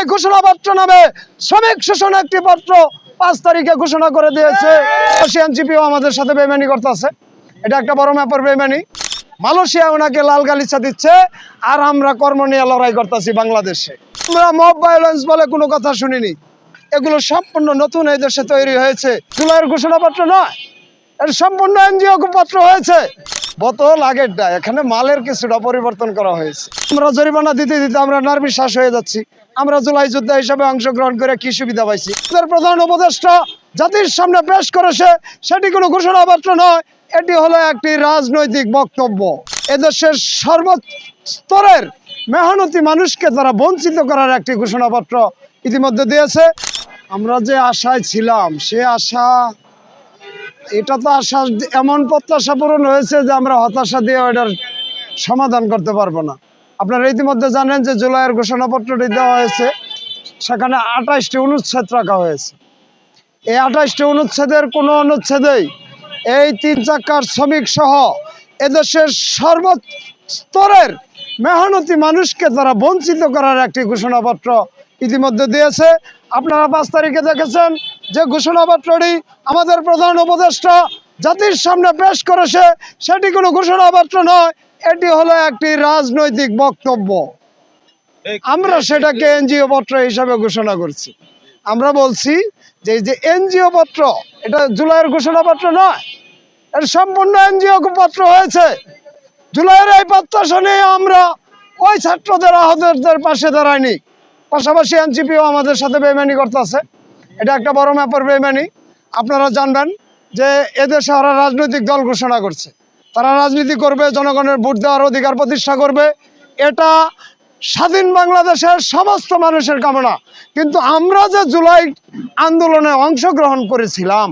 জুলাই ঘোষণাপত্র নামে শ্রমিক শোষণ একটি পত্র পাঁচ তারিখে ঘোষণা করে দিয়েছে। এনজিপিও আমাদের সাথে বেমানি করতেছে। এটা একটা বড় ব্যাপার বেমানি মালয়েশিয়া ওনাকে লাল গালিচা দিচ্ছে, আর আমরা কর্ম নিয়ে লড়াই করতেছি বাংলাদেশে। আমরা মব ভায়োলেন্স বলে কোনো কথা শুনিনি। এগুলো সম্পূর্ণ নতুন এই দেশে তৈরি হয়েছে। জুলাইয়ের ঘোষণাপত্র নয় এটা সম্পূর্ণ এনজিও পত্র হয়েছে। বোতল আগেরটা, এখানে মালের কিছুটা পরিবর্তন করা হয়েছে। আমরা জরিমানা দিতে দিতে আমরা নার্ভিশ্বাস হয়ে যাচ্ছি। আমরা জুলাই যুদ্ধ হিসাবে অংশগ্রহণ করে কি সুবিধা পাইছি? প্রধান উপদেষ্টা জাতির সামনে পেশ করেছে, সেটি কোনো ঘোষণাপত্র নয়, এটি হলো একটি রাজনৈতিক বক্তব্য। এদেশের সর্বস্তরের মেহনতি মানুষকে তারা বঞ্চিত করার একটি ঘোষণাপত্র ইতিমধ্যে দিয়েছে। আমরা যে আশায় ছিলাম, সে আশা, এটা তো আশা, এমন প্রত্যাশা পূরণ হয়েছে যে আমরা হতাশা দিয়ে এটার সমাধান করতে পারব না। আপনারা ইতিমধ্যে জানেন যে জুলাইয়ের ঘোষণাপত্রটি দেওয়া হয়েছে। সেখানে আঠাশটি অনুচ্ছেদ রাখা হয়েছে। এই আঠাশটি অনুচ্ছেদের কোনো অনুচ্ছেদেই এই তিন চাকার শ্রমিক সহ এদেশের সর্বস্তরের মেহনতি মানুষকে তারা বঞ্চিত করার একটি ঘোষণাপত্র ইতিমধ্যে দিয়েছে। আপনারা পাঁচ তারিখে দেখেছেন যে ঘোষণাপত্রটি আমাদের প্রধান উপদেষ্টা জাতির সামনে পেশ করেছে। সেটি কোনো ঘোষণাপত্র নয় এটি হলো একটি রাজনৈতিক বক্তব্য। আমরা সেটাকে এনজিও পত্র হিসাবে ঘোষণা করছি। আমরা বলছি যে যে এনজিও পত্র, এটা জুলাইয়ের ঘোষণাপত্র নয়, এটা সম্পূর্ণ এনজিও পত্র হয়েছে। জুলাইয়ের এই প্রত্যাশা নিয়ে আমরা ওই ছাত্রদের, আহতদের পাশে দাঁড়াইনি। পাশাপাশি এনসিপিও আমাদের সাথে বেমানি করতেছে। এটা একটা বড় ব্যাপার বেমানি আপনারা জানবেন যে এদেশে ওরা রাজনৈতিক দল ঘোষণা করছে। তারা রাজনীতি করবে, জনগণের ভোট দেওয়ার অধিকার প্রতিষ্ঠা করবে। এটা স্বাধীন বাংলাদেশের সমস্ত মানুষের কামনা। কিন্তু আমরা যে জুলাই আন্দোলনে অংশগ্রহণ করেছিলাম,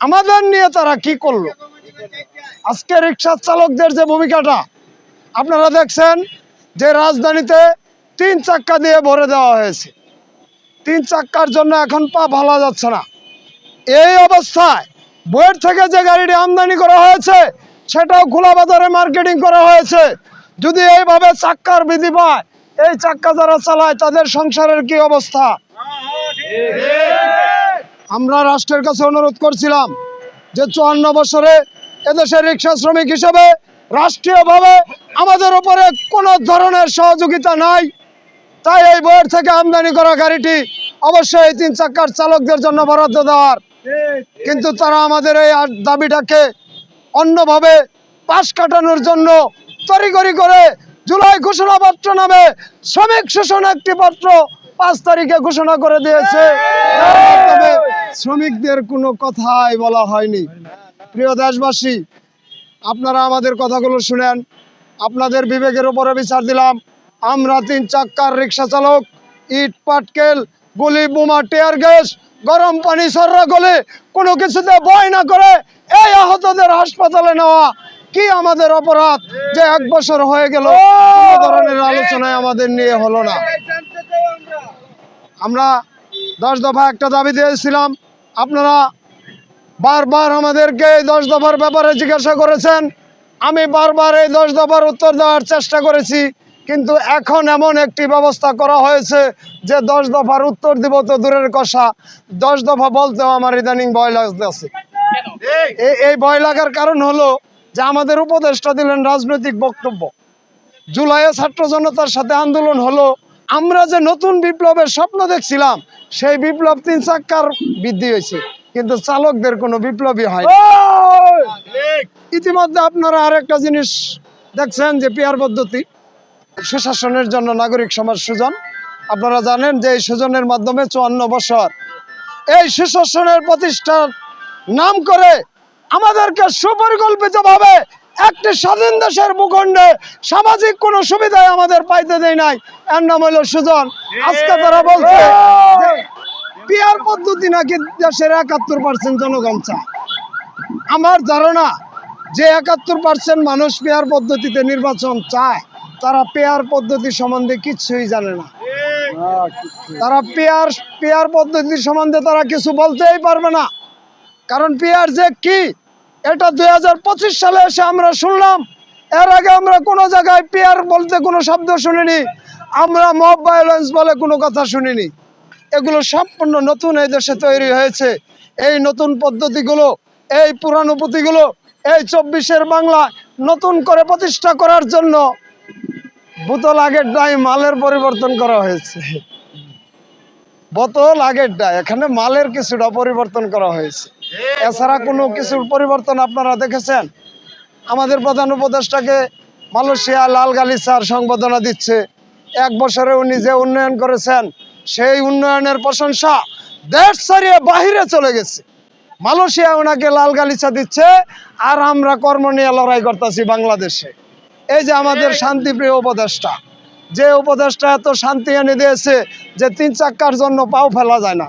আমাদের নিয়ে তারা কি করল? আজকে রিক্সা চালকদের যে ভূমিকাটা, আপনারা দেখছেন যে রাজধানীতে তিন চাক্কা দিয়ে ভরে দেওয়া হয়েছে। তিন চাক্কার জন্য এখন পা ভালো যাচ্ছে না। এই অবস্থায় বইয়ের থেকে যে গাড়িটি আমদানি করা হয়েছে সেটাও খোলা বাজারে মার্কেটিং করা হয়েছে। যদি এইভাবে চাক্কার বিধি পায়, এই চাক্কা যারা চালায়, তাদের সংসারের কি অবস্থা? আমরা রাষ্ট্রের কাছে অনুরোধ করছিলাম যে চুয়ান্ন বছরে এদেশের রিক্সা শ্রমিক হিসেবে রাষ্ট্রীয়ভাবে আমাদের উপরে কোনো ধরনের সহযোগিতা নাই। তাই এই বইয়ের থেকে আমদানি করা গাড়িটি অবশ্যই এই তিন চাক্কার চালকদের জন্য বরাদ্দ দেওয়ার। কিন্তু তারা আমাদের এই দাবিটাকে অন্যভাবে পাশ কাটানোর জন্য তরিগরি করে জুলাই ঘোষণাপত্র নামে শ্রমিক শোষণ একটি পত্র পাঁচ তারিখে ঘোষণা করে দিয়েছে। তবে শ্রমিকদের কোনো কথাই বলা হয়নি। প্রিয় দেশবাসী, আপনারা আমাদের কথাগুলো শুনেন। আপনাদের বিবেকের উপরে বিচার দিলাম। আমরা তিন চাক্কার রিক্সা চালক, ইট, পাটকেল, গুলি, বোমা, টিয়ার গ্যাস, গরম পানি, সররা গলে কোনো কিছুতে ভয় না করে এই আহতদের হাসপাতালে নেওয়া কি আমাদের অপরাধ? যে এক বছর হয়ে গেল ধরনের আলোচনায় আমাদের নিয়ে হলো না। আমরা দশ দফা একটা দাবি দিয়েছিলাম আপনারা বারবার আমাদেরকে এই দশ দফার ব্যাপারে জিজ্ঞাসা করেছেন। আমি বারবার এই দশ দফার উত্তর দেওয়ার চেষ্টা করেছি কিন্তু এখন এমন একটি ব্যবস্থা করা হয়েছে যে দশ দফার উত্তর দিব তো দূরের কষা দশ দফা বলতেও আমার ইদানিং ভয় লাগতেছে। এই- ভয় লাগার কারণ হলো যে আমাদের উপদেষ্টা দিলেন রাজনৈতিক বক্তব্য। জুলাইয়ে ছাত্র জনতার সাথে আন্দোলন হলো। আমরা যে নতুন বিপ্লবের স্বপ্ন দেখছিলাম সেই বিপ্লব তিন চাক্কার বৃদ্ধি হয়েছে। কিন্তু চালকদের কোনো বিপ্লবই হয় ইতিমধ্যে আপনারা আরেকটা জিনিস দেখছেন যে পিয়ার পদ্ধতি। সুশাসনের জন্য নাগরিক সমাজ সুজন। আপনারা জানেন যে এই সুজনের মাধ্যমে চুয়ান্ন বছর। এই সুশাসনের প্রতিষ্ঠার নাম করে আমাদেরকে সুপরিকল্পিতভাবে একটি স্বাধীন দেশের ভূখণ্ডে সামাজিক কোনো সুবিধায় আমাদের পাইতে দেয় নাই। এর নাম হলো সুজন। আজকে তারা বলছে পিয়ার পদ্ধতি নাকি দেশের একাত্তর পার্সেন্ট জনগণ চায়। আমার ধারণা যে একাত্তর পার্সেন্ট মানুষ পেয়ার পদ্ধতিতে নির্বাচন চায় তারা পেয়ার পদ্ধতি সম্বন্ধে কিছুই জানে না। তারা পেয়ার পেয়ার পদ্ধতি সম্বন্ধে তারা কিছু বলতেই পারবে না। কারণ পেয়ার যে কি? এটা দু হাজার পঁচিশ সালে এসে আমরা শুনলাম। এর আগে আমরা কোনো জায়গায় পেয়ার বলতে কোনো শব্দ শুনিনি। আমরা মব ভায়োলেন্স বলে কোনো কথা শুনিনি। এগুলো সম্পূর্ণ নতুন এই দেশে তৈরি হয়েছে। এই নতুন পদ্ধতিগুলো, এই পুরানো পুঁথিগুলো এই চব্বিশের বাংলা নতুন করে প্রতিষ্ঠা করার জন্য বোতল আগের ডাই মালের পরিবর্তন করা হয়েছে। বোতল আগের ডাই এখানে মালের কিছুটা পরিবর্তন করা হয়েছে। এছাড়া কোনো কিছুর পরিবর্তন আপনারা দেখেছেন? আমাদের প্রধান উপদেষ্টাকে মালয়েশিয়া লাল গালিচার সংবর্ধনা দিচ্ছে। এক বছরে উনি যে উন্নয়ন করেছেন সেই উন্নয়নের প্রশংসা দেশ ছাড়িয়ে বাহিরে চলে গেছে। মালয়েশিয়া ওনাকে লাল গালিচা দিচ্ছে আর আমরা কর্ম নিয়ে লড়াই করতেছি বাংলাদেশে। এই যে আমাদের শান্তিপ্রিয় উপদেষ্টা যে উপদেষ্টা এত শান্তি এনে দিয়েছে যে তিন চাক্কার জন্য পাও ফেলা যায় না।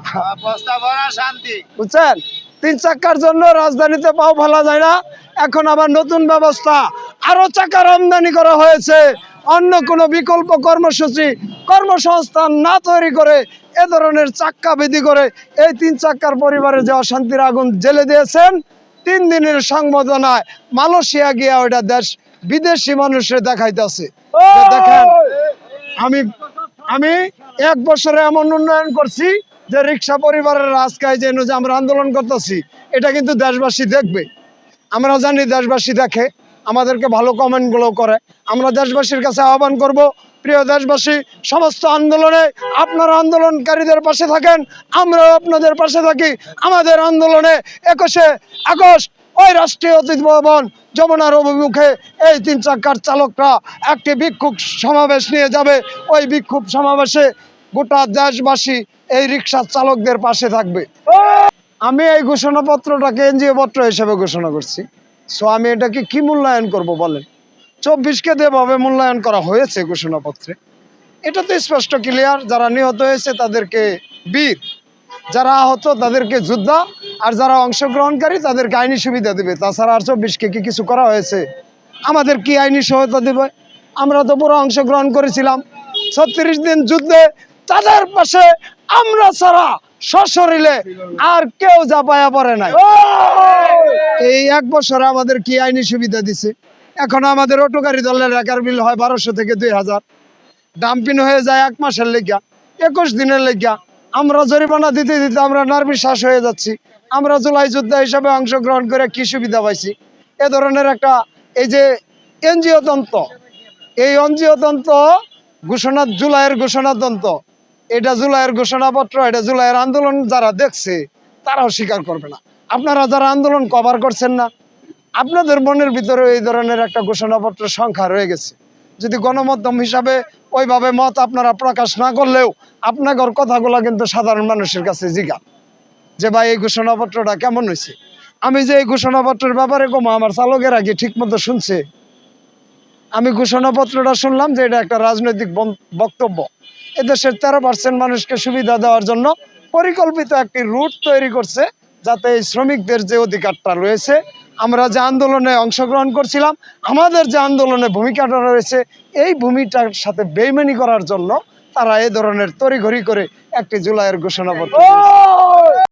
বুঝছেন? তিন চাকার জন্য রাজধানীতে পাও ফেলা যায় না। এখন আবার নতুন ব্যবস্থা। আরও চাকার আমদানি করা হয়েছে। অন্য কোনো বিকল্প কর্মসূচি, কর্মসংস্থান না তৈরি করে এ ধরনের চাক্কা বিধি করে এই তিন চাক্কার পরিবারে যে অশান্তির আগুন জেলে দিয়েছেন, তিন দিনের সংবর্ধনায় মালয়েশিয়া গিয়া ওইটা দেশ বিদেশি মানুষের দেখাইতেছে। দেখেন, আমি আমি এক বছরে এমন উন্নয়ন করছি যে রিক্সা পরিবারের আজকায় যেন যে আমরা আন্দোলন করতেছি, এটা কিন্তু দেশবাসী দেখবে। আমরা জানি দেশবাসী দেখে, আমাদেরকে ভালো কমেন্টগুলো করে। আমরা দেশবাসীর কাছে আহ্বান করব, প্রিয় দেশবাসী, সমস্ত আন্দোলনে আপনারা আন্দোলনকারীদের পাশে থাকেন, আমরাও আপনাদের পাশে থাকি। আমাদের আন্দোলনে একুশে আগস্ট ওই রাষ্ট্রীয় অতিথি ভবন যমুনার অভিমুখে এই তিন চাকার চালকরা একটি বিক্ষোভ সমাবেশ নিয়ে যাবে। ওই বিক্ষোভ সমাবেশে গোটা দেশবাসী এই রিক্সা চালকদের পাশে থাকবে। আমি এই ঘোষণাপত্রটাকে এনজিও পত্র হিসেবে ঘোষণা করছি। সো আমি এটাকে কি মূল্যায়ন করব বলেন? চব্বিশকে দেভাবে মূল্যায়ন করা হয়েছে ঘোষণাপত্রে, এটা তো স্পষ্ট ক্লিয়ার যারা নিহত হয়েছে তাদেরকে বীর, যারা আহত তাদেরকে যোদ্ধা, আর যারা অংশগ্রহণকারী তাদেরকে আইনি সুবিধা দেবে। তাছাড়া আর চব্বিশকে কি কিছু করা হয়েছে? আমাদের কি আইনি সহায়তা দেবে? আমরা তো পুরো অংশগ্রহণ করেছিলাম। ছত্রিশ দিন যুদ্ধে তাদের পাশে আমরা ছাড়া সশরীরে আর কেউ জাপায়া পড়ে নাই। এই এক বছরে আমাদের কি আইনি সুবিধা দিছে? এখন আমাদের অটো গাড়ি দলের একার বিল হয় বারোশো থেকে দুই হাজার। ডাম্পিং হয়ে যায় এক মাসের লেগা একুশ দিনের লেগা আমরা জরিমানা দিতে দিতে আমরা নার্ভিশ্বাস হয়ে যাচ্ছি। আমরা জুলাই যোদ্ধা হিসাবে অংশগ্রহণ করে কি সুবিধা পাইছি? এ ধরনের একটা এই যে এনজিও তন্ত্র, এই এনজিও তন্ত্র ঘোষণা জুলাইয়ের ঘোষণা তন্ত্র এটা জুলাইয়ের ঘোষণাপত্র, এটা জুলাইয়ের আন্দোলন যারা দেখছে, তারাও স্বীকার করবে না। আপনারা যারা আন্দোলন কভার করছেন না, আপনাদের মনের ভিতরে এই ধরনের একটা ঘোষণাপত্রের সংখ্যা রয়ে গেছে। যদি গণমাধ্যম হিসাবে ওইভাবে মত আপনারা প্রকাশ না করলেও আপনাদের কথাগুলো কিন্তু সাধারণ মানুষের কাছে জিগা। যে ভাই, এই ঘোষণাপত্রটা কেমন হয়েছে? আমি যে এই ঘোষণাপত্রের ব্যাপারে কমা, আমার চালকের আগে ঠিক মতো শুনছে। আমি ঘোষণাপত্রটা শুনলাম যে এটা একটা রাজনৈতিক বক্তব্য। এদেশের তেরো পার্সেন্ট মানুষকে সুবিধা দেওয়ার জন্য পরিকল্পিত একটি রুট তৈরি করছে যাতে এই শ্রমিকদের যে অধিকারটা রয়েছে, আমরা যে আন্দোলনে অংশগ্রহণ করছিলাম, আমাদের যে আন্দোলনে ভূমিকাটা রয়েছে, এই ভূমিটার সাথে বেইমানি করার জন্য তারা এ ধরনের তড়িঘড়ি করে একটি জুলাইয়ের ঘোষণাপত্র দিয়েছে।